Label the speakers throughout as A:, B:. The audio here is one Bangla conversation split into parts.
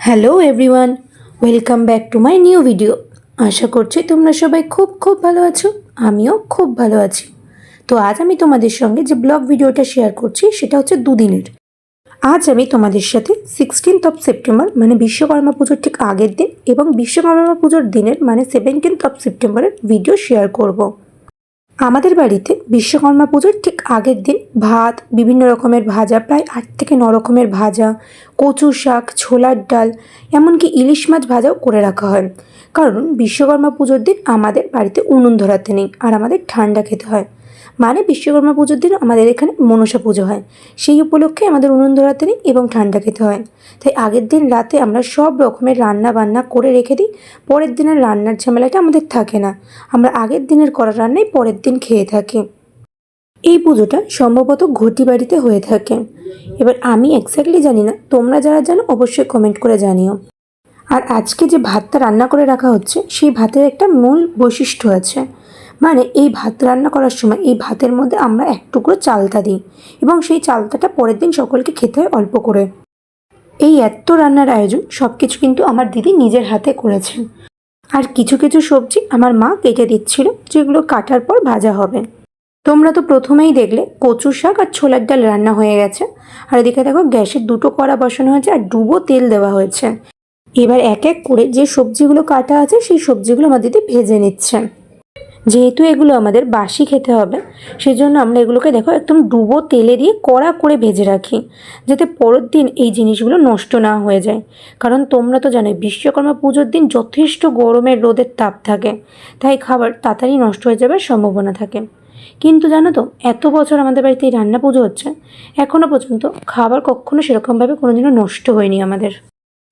A: Hello everyone welcome back to my new video আশা করছি তোমরা সবাই খুব খুব ভালো আছো। আমিও খুব ভালো আছি। তো আজ আমি তোমাদের সঙ্গে যে ব্লগ ভিডিওটা শেয়ার করছি, সেটা হচ্ছে দুদিনের। আজ আমি তোমাদের সাথে সিক্সটিন্থ অফ সেপ্টেম্বর মানে বিশ্বকর্মা পুজোর ঠিক আগের দিন এবং বিশ্বকর্মা পুজোর দিনের মানে সেভেন্টিন্থ অফ সেপ্টেম্বরের ভিডিও শেয়ার করব। আমাদের বাড়িতে বিশ্বকর্মা পুজোর ঠিক আগের দিন ভাত, বিভিন্ন রকমের ভাজা, প্রায় আট থেকে ন রকমের ভাজা, কচু শাক, ছোলার ডাল, এমনকি ইলিশ মাছ ভাজাও করে রাখা হয়। কারণ বিশ্বকর্মা পুজোর দিন আমাদের বাড়িতে উনুন ধরাতে নেই আর আমাদের ঠান্ডা খেতে হয়। মানে বিশ্বকর্মা পুজোর দিন আমাদের এখানে মনসা পুজো হয়। সেই উপলক্ষে আমাদের উনুন ধরাতে নেই এবং ঠান্ডা খেতে হয়। তাই আগের দিন রাতে আমরা সব রকমের রান্না বান্না করে রেখে দিই। পরের দিনের রান্নার ঝামেলাটা আমাদের থাকে না। আমরা আগের দিনের করা রান্নাই পরের দিন খেয়ে থাকি। এই পুজোটা সম্ভবত ঘটি বাড়িতে হয়ে থাকে। এবার আমি এক্স্যাক্টলি জানি না। তোমরা যারা জানো অবশ্যই কমেন্ট করে জানিও। আর আজকে যে ভাতটা রান্না করে রাখা হচ্ছে, সেই ভাতের একটা মূল বৈশিষ্ট্য আছে। মানে এই ভাত রান্না করার সময় এই ভাতের মধ্যে আমরা এক টুকরো চালতা দিই এবং সেই চালতাটা পরের দিন সকলকে খেতে হয় অল্প করে। এই এত রান্নার আয়োজন সব কিছু কিন্তু আমার দিদি নিজের হাতে করেছেন। আর কিছু কিছু সবজি আমার মা কেটে দিচ্ছিল, যেগুলো কাটার পর ভাজা হবে। তোমরা তো প্রথমেই দেখলে কচু শাক আর ছোলার ডাল রান্না হয়ে গেছে। আর এদিকে দেখো গ্যাসের দুটো কড়া বসানো হয়েছে আর ডুবো তেল দেওয়া হয়েছে। এবার এক এক করে যে সবজিগুলো কাটা আছে সেই সবজিগুলো আমার দিদি ভেজে নিচ্ছেন। যেহেতু এগুলো আমাদের বাসি খেতে হবে সেই জন্য আমরা এগুলোকে দেখো একদম ডুবো তেলে দিয়ে কড়া করে ভেজে রাখি, যাতে পরের দিন এই জিনিসগুলো নষ্ট না হয়ে যায়। কারণ তোমরা তো জানোই, বিশ্বকর্মা পুজোর দিন যথেষ্ট গরমের রোদের তাপ থাকে, তাই খাবার তাড়াতাড়ি নষ্ট হয়ে যাবার সম্ভাবনা থাকে। কিন্তু জানো তো, এত বছর আমাদের বাড়িতে এই রান্না পুজো হচ্ছে এখনও পর্যন্ত খাবার কখনো সেরকমভাবে কোনোদিনও নষ্ট হয়নি আমাদের।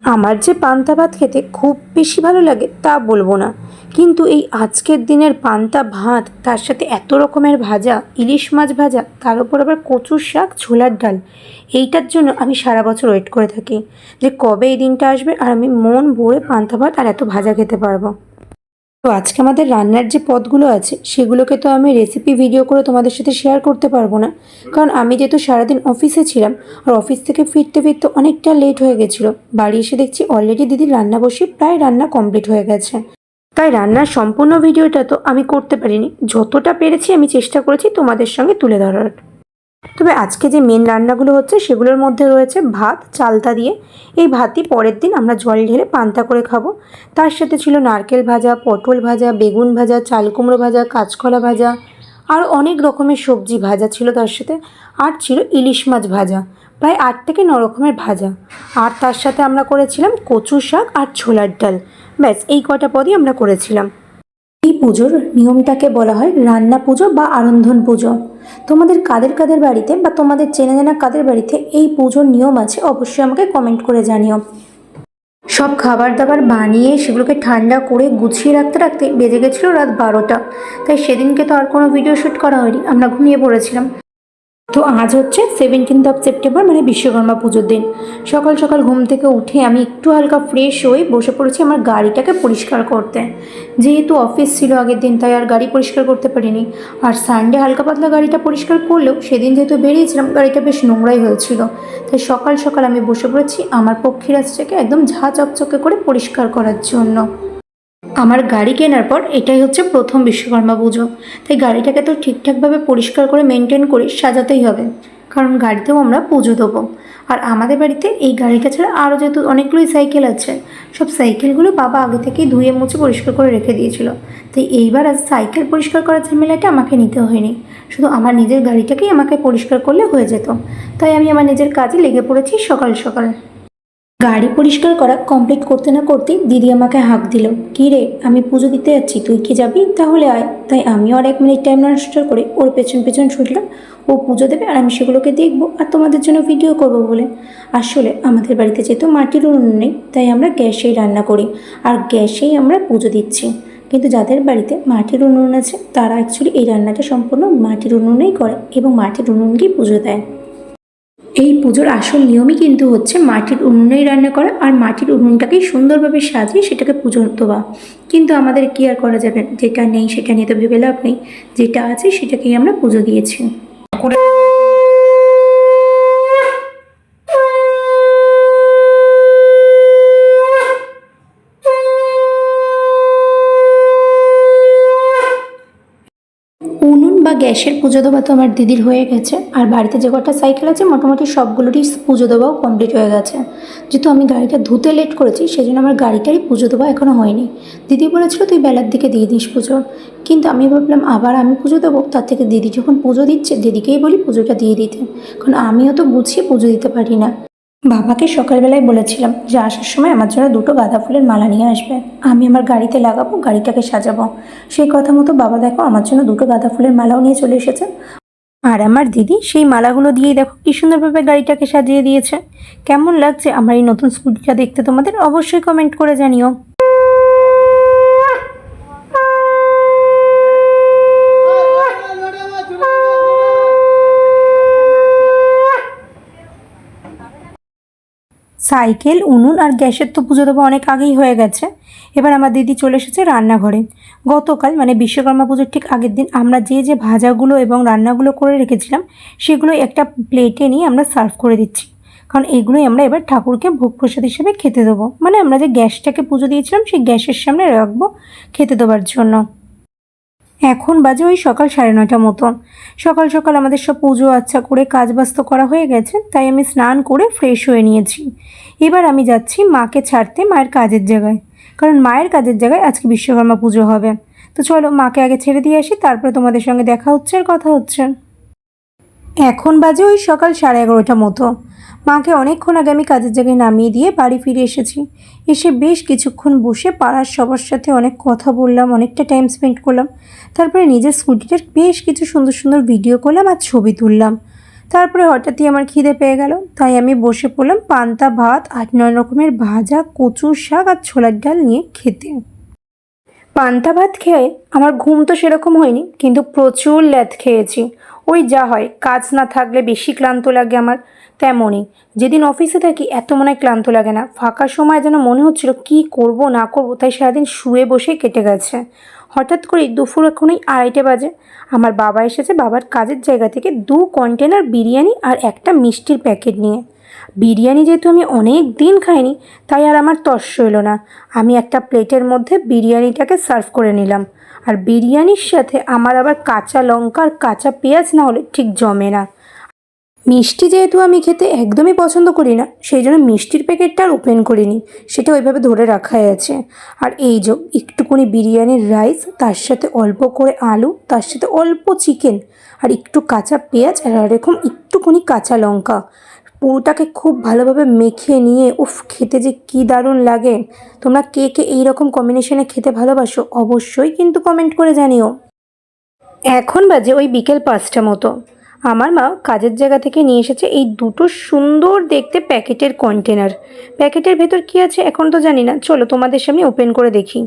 A: আমার যে পান্তা ভাত খেতে খুব বেশি ভালো লাগে তা বলব না। কিন্তু এই আজকের দিনের পান্তা ভাত, তার সাথে এত রকমের ভাজা, ইলিশ মাছ ভাজা, তার উপর আবার কচুর শাক, ছোলার ডাল, এইটার জন্য আমি সারা বছর ওয়েট করে থাকি যে কবে এই দিনটা আসবে আর আমি মন ভরে পান্তা ভাত আর এত ভাজা খেতে পারব। তো আজকে আমাদের রান্নার যে পদগুলো আছে, সেগুলোকে তো আমি রেসিপি ভিডিও করে তোমাদের সাথে শেয়ার করতে পারব না। কারণ আমি যেহেতু সারাদিন অফিসে ছিলাম, আর অফিস থেকে ফিরতে ফিরতে অনেকটা লেট হয়ে গেছিল। বাড়ি এসে দেখছি অলরেডি দিদির রান্না বসে প্রায় রান্না কমপ্লিট হয়ে গেছে। তাই রান্নার সম্পূর্ণ ভিডিওটা তো আমি করতে পারিনি। যতটা পেরেছি আমি চেষ্টা করেছি তোমাদের সঙ্গে তুলে ধরার। তবে আজকে যে মেন রান্নাগুলো হচ্ছে সেগুলোর মধ্যে রয়েছে ভাত, চালতা দিয়ে। এই ভাতই পরের দিন আমরা জল ঢেলে পান্তা করে খাব। তার সাথে ছিল নারকেল ভাজা, পটল ভাজা, বেগুন ভাজা, চাল কুমড়ো ভাজা, কাঁচকলা ভাজা আর অনেক রকমের সবজি ভাজা ছিল তার সাথে। আর ছিল ইলিশ মাছ ভাজা, প্রায় আট থেকে ন রকমের ভাজা। আর তার সাথে আমরা করেছিলাম কচু শাক আর ছোলার ডাল। ব্যাস, এই কটা পদই আমরা করেছিলাম। পুজোর নিয়মটাকে বলা হয় রান্না পুজো বা আরন্ধন পুজো। তোমাদের কাদের কাদের বাড়িতে বা তোমাদের চেনা জানা কাদের বাড়িতে এই পুজোর নিয়ম আছে অবশ্যই আমাকে কমেন্ট করে জানিও। সব খাবার দাবার বানিয়ে সেগুলোকে ঠান্ডা করে গুছিয়ে রাখতে রাখতে বেজে গেছিল রাত বারোটা। তাই সেদিনকে তো আর কোনো ভিডিও শ্যুট করা হয়নি, আমরা ঘুমিয়ে পড়েছিলাম। তো আজ হচ্ছে সেভেন্টিন্থ অফ সেপ্টেম্বর মানে বিশ্বকর্মা পুজোর দিন। সকাল সকাল ঘুম থেকে উঠে আমি একটু হালকা ফ্রেশ হয়ে বসে পড়েছি আমার গাড়িটাকে পরিষ্কার করতে। যেহেতু অফিস ছিল আগের দিন, তাই আর গাড়ি পরিষ্কার করতে পারিনি। আর সানডে হালকা পাতলা গাড়িটা পরিষ্কার করলেও সেদিন যেহেতু বেরিয়েছিলাম, গাড়িটা বেশ নোংরাই হয়েছিল। তাই সকাল সকাল আমি বসে পড়েছি আমার পক্ষীরাজটাকে একদম ঝা চকচকে করে পরিষ্কার করার জন্য। আমার গাড়ি কেনার পর এটাই হচ্ছে প্রথম বিশ্বকর্মা পুজো। তাই গাড়িটাকে তো ঠিকঠাকভাবে পরিষ্কার করে মেনটেন করে সাজাতেই হবে। কারণ গাড়িতেও আমরা পুজো দেবো। আর আমাদের বাড়িতে এই গাড়িটা ছাড়া আরও যেহেতু অনেকগুলোই সাইকেল আছে, সব সাইকেলগুলো বাবা আগে থেকেই ধুয়ে মুছে পরিষ্কার করে রেখে দিয়েছিল। তাই এইবার আজ সাইকেল পরিষ্কার করার ঝামেলাটা আমাকে নিতে হয়নি। শুধু আমার নিজের গাড়িটাকেই আমাকে পরিষ্কার করলে হয়ে যেত। তাই আমি আমার নিজের কাজে লেগে পড়েছি সকাল সকাল। গাড়ি পরিষ্কার করা কমপ্লিট করতে না করতেই দিদি আমাকে হাঁক দিল। কী রে, আমি পুজো দিতে যাচ্ছি, তুই কি যাবি? তাহলে আয়। তাই আমিও আর এক মিনিট টাইম নষ্ট করে ওর পেছন পেছন ছুটলাম। ও পুজো দেবে আর আমি সেগুলোকে দেখব আর তোমাদের জন্য ভিডিও করব বলে। আসলে আমাদের বাড়িতে যেহেতু মাটির উনুন নেই, তাই আমরা গ্যাসেই রান্না করি আর গ্যাসেই আমরা পুজো দিচ্ছি। কিন্তু যাদের বাড়িতে মাটির উনুন আছে, তারা অ্যাকচুয়ালি এই রান্নাটা সম্পূর্ণ মাটির উনুনেই করে এবং মাটির উনুনকেই পুজো দেয়। এই পুজোর আসল নিয়মই কিন্তু হচ্ছে মাটির উনুনেই রান্না করা আর মাটির উনুনটাকেই সুন্দরভাবে সাজিয়ে সেটাকে পুজো দেওয়া কিন্তু আমাদের কি আর করা যাবে? যেটা নেই সেটা নিয়ে তো ভেবে লাভ নেই। যেটা আছে সেটাকেই আমরা পুজো দিয়েছি। গ্যাসের পুজো দেওয়া তো আমার দিদির হয়ে গেছে। আর বাড়িতে যে কটা সাইকেল আছে, মোটামুটি সবগুলোরই পুজো দেওয়াও কমপ্লিট হয়ে গেছে। যেহেতু আমি গাড়িটা ধুতে লেট করেছি সেই জন্য আমার গাড়িটারই পুজো দেওয়া এখনও হয়নি। দিদি বলেছিল, তুই বেলার দিকে দিয়ে দিস পুজো। কিন্তু আমি ভাবলাম, আবার আমি পুজো দেবো? তার থেকে দিদি যখন পুজো দিচ্ছে, দিদিকেই বলি পুজোটা দিয়ে দিতে। কারণ আমিও তো বুঝিয়ে পুজো দিতে পারি না। বাবাকে সকালবেলায় বলেছিলাম যে আসার সময় আমার জন্য দুটো গাঁদা ফুলের মালা নিয়ে আসবে। আমি আমার গাড়িতে লাগাবো, গাড়িটাকে সাজাবো। সেই কথা মতো বাবা দেখো আমার জন্য দুটো গাঁদা ফুলের মালাও নিয়ে চলে এসেছে। আর আমার দিদি সেই মালাগুলো দিয়েই দেখো কি সুন্দরভাবে গাড়িটাকে সাজিয়ে দিয়েছে। কেমন লাগছে আমার এই নতুন স্কুটিটা দেখতে তোমাদের অবশ্যই কমেন্ট করে জানিও। সাইকেল, উনুন আর গ্যাসের তো পুজো দেবো অনেক আগেই হয়ে গেছে। এবার আমার দিদি চলে এসেছে রান্নাঘরে। গতকাল মানে বিশ্বকর্মা পুজোর ঠিক আগের দিন আমরা যে যে ভাজাগুলো এবং রান্নাগুলো করে রেখেছিলাম, সেগুলো একটা প্লেটে নিয়ে আমরা সার্ভ করে দিচ্ছি। কারণ এগুলোই আমরা এবার ঠাকুরকে ভোগ প্রসাদ হিসেবে খেতে দেবো। মানে আমরা যে গ্যাসটাকে পুজো দিয়েছিলাম, সেই গ্যাসের সামনে রাখব খেতে দেওয়ার জন্য। এখন বাজে ওই সকাল সাড়ে নটা মতো সকাল সকাল আমাদের সব পুজো আচ্ছা করে কাজ বাস্ত করা হয়ে গেছে, তাই আমি স্নান করে ফ্রেশ হয়ে নিয়েছি। এবার আমি যাচ্ছি মাকে ছাড়তে মায়ের কাজের জায়গায়, কারণ মায়ের কাজের জায়গায় আজকে বিশ্বকর্মা পুজো হবে। তো চলো মাকে আগে ছেড়ে দিয়ে আসি, তারপরে তোমাদের সঙ্গে দেখা হচ্ছে আর কথা হচ্ছে। এখন বাজে ওই সকাল সাড়ে এগারোটা মতো। মাকে অনেকক্ষণ আগে আমি কাজের জায়গায় নামিয়ে দিয়ে বাড়ি ফিরে এসেছি। এসে বেশ কিছুক্ষণ বসে পাড়ার সবার সাথে অনেক কথা বললাম, অনেকটা টাইম স্পেন্ড করলাম। তারপরে নিজের স্কুটিটার বেশ কিছু সুন্দর সুন্দর ভিডিও করলাম আর ছবি তুললাম। তারপরে হঠাৎই আমার খিদে পেয়ে গেল, তাই আমি বসে পড়লাম পান্তা ভাত আট নয় রকমের ভাজা, কচুর শাক আর ছোলার ডাল নিয়ে খেতে। পান্তা ভাত খেয়ে আমার ঘুম তো সেরকম হয়নি, কিন্তু প্রচুর ল্যাথ খেয়েছি। ওই যা হয়, কাজ না থাকলে বেশি ক্লান্ত লাগে আমার, তেমনই। যেদিন অফিসে থাকি, এত মনে হয় ক্লান্ত লাগে না। ফাঁকা সময় যেন মনে হচ্ছিল, কি করব, না করব, তাই সারাদিন শুয়ে বসে কেটে গেছে। হঠাৎ করে দুপুর এখনই আড়াইটে বাজে। আমার বাবা এসেছে বাবার কাজের জায়গা থেকে দু কন্টেনার বিরিয়ানি আর একটা মিষ্টির প্যাকেট নিয়ে। বিরিয়ানি যেহেতু আমি অনেক দিন খাইনি, তাই আর আমার তর্স হলো না। আমি একটা প্লেটের মধ্যে বিরিয়ানিটাকে সার্ভ করে নিলাম। আর বিরিয়ানির সাথে আমার আবার কাঁচা লঙ্কা আর কাঁচা পেঁয়াজ না হলে ঠিক জমে না। মিষ্টি যেহেতু আমি খেতে একদমই পছন্দ করি না, সেই জন্য মিষ্টির প্যাকেটটা আর ওপেন করিনি, সেটা ওইভাবে ধরে রাখাই আছে। আর এই যে একটুকুনি বিরিয়ানির রাইস, তার সাথে অল্প করে আলু, তার সাথে অল্প চিকেন, আর একটু কাঁচা পেঁয়াজ, আর এরকম একটুকুনি কাঁচা লঙ্কা। পুরোটাকে খুব ভালোভাবে মেখে নিয়ে, উফ, খেতে যে কী দারুণ লাগে। তোমরা কে কে এইরকম কম্বিনেশনে খেতে ভালোবাসো অবশ্যই কিন্তু কমেন্ট করে জানিও। এখন বাজে ওই বিকেল পাঁচটা মতো। আমার মা কাজের জায়গা থেকে নিয়ে এসেছে এই দুটো সুন্দর দেখতে প্যাকেটের কন্টেনার প্যাকেটের ভেতর কি আছে এখন তো জানি না। চলো তোমাদের সামনে ওপেন করে দেখি।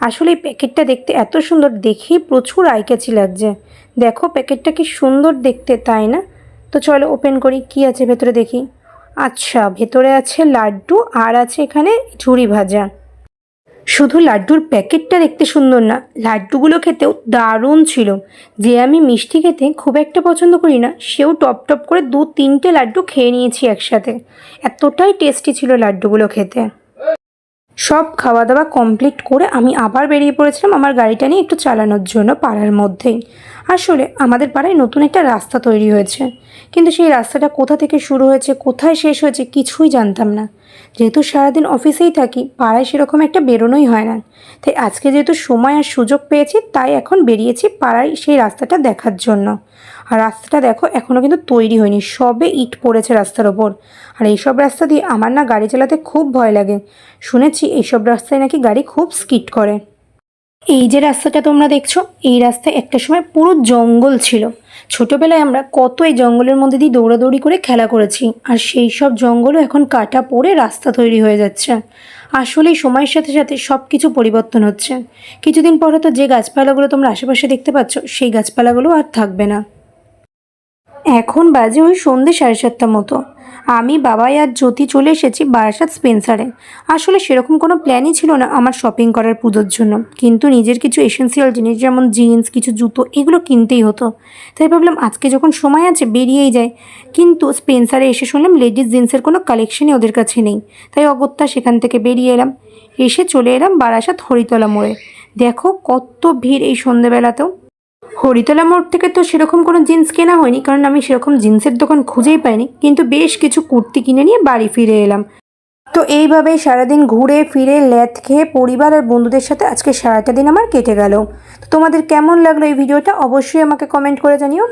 A: আসলে এই প্যাকেটটা দেখতে এত সুন্দর, দেখেই প্রচুর আইকাছি লাগছে। দেখো প্যাকেটটা কি সুন্দর দেখতে, তাই না? তো চলো ওপেন করি, কি আছে ভেতরে দেখি। আচ্ছা ভেতরে আছে লাড্ডু আর আছে এখানে ঝুড়ি ভাজা। শুধু লাড্ডুর প্যাকেটটা দেখতে সুন্দর না, লাড্ডুগুলো খেতেও দারুণ ছিল। যে আমি মিষ্টি খেতে খুব একটা পছন্দ করি না, সেও টপ টপ করে দু তিনটে লাড্ডু খেয়ে নিয়েছি একসাথে। এতটাই টেস্টি ছিল লাড্ডুগুলো খেতে। সব খাওয়া দাওয়া কমপ্লিট করে আমি আবার বেরিয়ে পড়েছিলাম আমার গাড়িটা নিয়ে একটু চালানোর জন্য পাড়ার মধ্যেই। আসলে আমাদের পাড়ায় নতুন একটা রাস্তা তৈরি হয়েছে। কিন্তু সেই রাস্তাটা কোথা থেকে শুরু হয়েছে, কোথায় শেষ হয়েছে কিছুই জানতাম না। যেহেতু সারাদিন অফিসেই থাকি, পাড়ায় সেরকম একটা বেরোনোই হয় না। তাই আজকে যেহেতু সময় আর সুযোগ পেয়েছি, তাই এখন বেরিয়েছি পাড়ায় সেই রাস্তাটা দেখার জন্য। আর রাস্তাটা দেখো এখনও কিন্তু তৈরি হয়নি, সবে ইট পড়েছে রাস্তার ওপর। আর এইসব রাস্তা দিয়ে আমার না গাড়ি চালাতে খুব ভয় লাগে। শুনেছি এইসব রাস্তায় নাকি গাড়ি খুব স্কিট করে। এই যে রাস্তাটা তোমরা দেখছ, এই রাস্তায় একটা সময় পুরো জঙ্গল ছিল। ছোটবেলায় আমরা কত এই জঙ্গলের মধ্যে দিয়ে দৌড়াদৌড়ি করে খেলা করেছি, আর সেই সব জঙ্গলও এখন কাটা পড়ে রাস্তা তৈরি হয়ে যাচ্ছে। আসলেই সময়ের সাথে সাথে সব কিছু পরিবর্তন হচ্ছে। কিছুদিন পরে তো যে গাছপালাগুলো তোমরা আশেপাশে দেখতে পাচ্ছ, সেই গাছপালাগুলো আর থাকবে না। এখন বাজে ওই সন্ধ্যে সাড়ে সাতটা মতো। আমি, বাবাই আর জ্যোতি চলে এসেছি বারাসাত স্পেন্সারে। আসলে সেরকম কোনো প্ল্যানই ছিল না আমার শপিং করার পুজোর জন্য। কিন্তু নিজের কিছু এসেন্সিয়াল জিনিস যেমন জিন্স কিছু জুতো, এগুলো কিনতেই হতো। তাই ভাবলাম আজকে যখন সময় আছে বেরিয়েই যায় কিন্তু স্পেন্সারে এসে শুনলাম লেডিস জিন্সের কোনো কালেকশনই ওদের কাছে নেই। তাই অগত্যা সেখান থেকে বেরিয়ে এলাম। এসে চলে এলাম বারাসাত হরিতলা মোড়ে। দেখো কত ভিড় এই সন্ধেবেলাতেও। হরিতলা মোড় থেকে তো সেরকম কোনো জিন্স কেনা হয়নি, কারণ আমি সেরকম জিন্সের দোকান খুঁজেই পাইনি, কিন্তু বেশ কিছু কুর্তি কিনে নিয়ে বাড়ি ফিরে এলাম। তো এইভাবেই সারাদিন ঘুরে ফিরে ল্যাথ খেয়ে পরিবার আর বন্ধুদের সাথে আজকে সারাটা দিন আমার কেটে গেল। তো তোমাদের কেমন লাগল এই ভিডিওটা অবশ্যই আমাকে কমেন্ট করে জানিও।